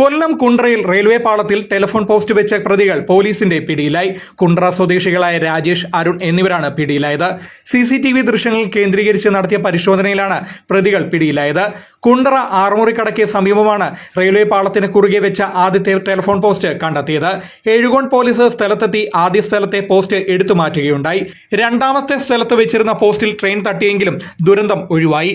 കൊല്ലം കുണ്ട്രയിൽ റെയിൽവേ പാളത്തിൽ telephone post വെച്ച പ്രതികൾ പോലീസിന്റെ പിടിയിലായി. കുണ്ട്ര സ്വദേശികളായ രാജേഷ് അരുൺ എന്നിവരാണ് പിടിയിലായത്. സി സി ടി വി ദൃശ്യങ്ങൾ കേന്ദ്രീകരിച്ച് നടത്തിയ പരിശോധനയിലാണ് പ്രതികൾ പിടിയിലായത്. കുണ്ട്ര ആറുമുറിക്കടയ്ക്ക് സമീപമാണ് റെയിൽവേ പാളത്തിന് കുറുകെ വെച്ച ആദ്യത്തെ ടെലിഫോൺ പോസ്റ്റ് കണ്ടെത്തിയത്. എഴുകോൺ പോലീസ് സ്ഥലത്തെത്തി ആദ്യ സ്ഥലത്തെ പോസ്റ്റ് എടുത്തു മാറ്റുകയുണ്ടായി രണ്ടാമത്തെ സ്ഥലത്ത് വെച്ചിരുന്ന പോസ്റ്റിൽ ട്രെയിൻ തട്ടിയെങ്കിലും ദുരന്തം ഒഴിവായി.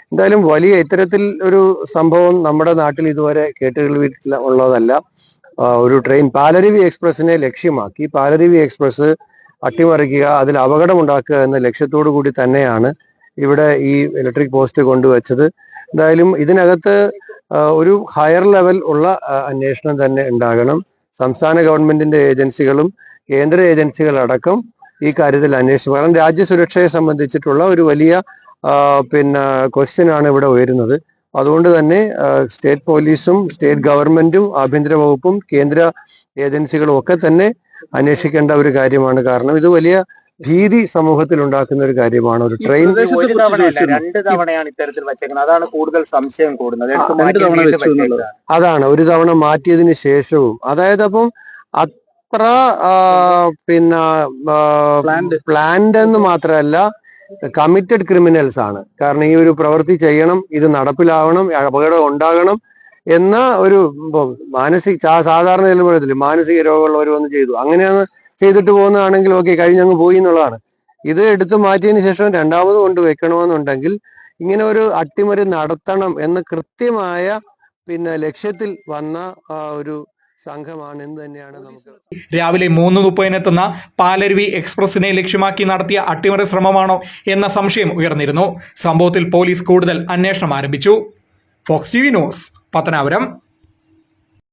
എന്തായാലും വലിയ ഇത്തരത്തിൽ ഒരു സംഭവം നമ്മുടെ നാട്ടിൽ ഇതുവരെ കേട്ടുകളിൽ ഉള്ളതല്ല. ഒരു ട്രെയിൻ പാലരുവി എക്സ്പ്രസിനെ ലക്ഷ്യമാക്കി. പാലരുവി എക്സ്പ്രസ് അട്ടിമറിക്കുക അതിൽ അപകടമുണ്ടാക്കുക എന്ന ലക്ഷ്യത്തോടു കൂടി തന്നെയാണ് ഇവിടെ ഈ ഇലക്ട്രിക് പോസ്റ്റ് കൊണ്ടുവച്ചത്. എന്തായാലും ഇതിനകത്ത് ഒരു ഹയർ ലെവൽ ഉള്ള അന്വേഷണം തന്നെ ഉണ്ടാകണം. സംസ്ഥാന ഗവൺമെന്റിന്റെ ഏജൻസികളും കേന്ദ്ര ഏജൻസികളടക്കം ഈ കാര്യത്തിൽ അന്വേഷിച്ചു കാരണം രാജ്യസുരക്ഷയെ സംബന്ധിച്ചിട്ടുള്ള ഒരു വലിയ പിന്നെ ക്വസ്റ്റ്യൻ ആണ് ഇവിടെ ഉയരുന്നത്. അതുകൊണ്ട് തന്നെ സ്റ്റേറ്റ് പോലീസും സ്റ്റേറ്റ് ഗവൺമെന്റും ആഭ്യന്തര വകുപ്പും കേന്ദ്ര ഏജൻസികളും ഒക്കെ തന്നെ അന്വേഷിക്കേണ്ട ഒരു കാര്യമാണ്. കാരണം ഇത് വലിയ ഭീതി സമൂഹത്തിൽ ഉണ്ടാക്കുന്ന ഒരു കാര്യമാണ്. ഒരു ട്രെയിൻ രണ്ട് തവണയാണ് ഇത്തരത്തിൽ വെച്ചേക്കുന്നത്. അതാണ് കൂടുതൽ സംശയം കൂടുന്നത്. അതാണ് ഒരു തവണ മാറ്റിയതിന് ശേഷവും. അതായത് അപ്പം അത്ര പിന്നെ പ്ലാന്റ് പ്ലാൻഡ് എന്ന് മാത്രമല്ല കമ്മിറ്റഡ് ക്രിമിനൽസ് ആണ്. കാരണം ഈ ഒരു പ്രവൃത്തി ചെയ്യണം ഇത് നടപ്പിലാവണം അപകടം ഉണ്ടാകണം എന്ന ഒരു മാനസിക സാധാരണ ഇതിൽ പറയത്തില്ല മാനസിക രോഗമുള്ളവർ വന്ന് ചെയ്തു. അങ്ങനെയാണ് ചെയ്തിട്ട് പോകുന്നതാണെങ്കിൽ ഓക്കെ കഴിഞ്ഞങ്ങ് പോയി എന്നുള്ളതാണ്. ഇത് എടുത്തു മാറ്റിയതിന് ശേഷം രണ്ടാമത് കൊണ്ട് വെക്കണമെന്നുണ്ടെങ്കിൽ ഇങ്ങനെ ഒരു അട്ടിമറി നടത്തണം എന്ന കൃത്യമായ പിന്നെ ലക്ഷ്യത്തിൽ വന്ന ഒരു തന്നെയാണ് നമുക്ക് രാവിലെ മൂന്ന് മുപ്പതിനെത്തുന്ന പാലരുവി എക്സ്പ്രസിനെ ലക്ഷ്യമാക്കി നടത്തിയ അട്ടിമറി ശ്രമമാണോ എന്ന സംശയം ഉയർന്നിരുന്നു. സംഭവത്തിൽ പോലീസ് കൂടുതൽ അന്വേഷണം ആരംഭിച്ചു. Fox T V news Pathanapuram.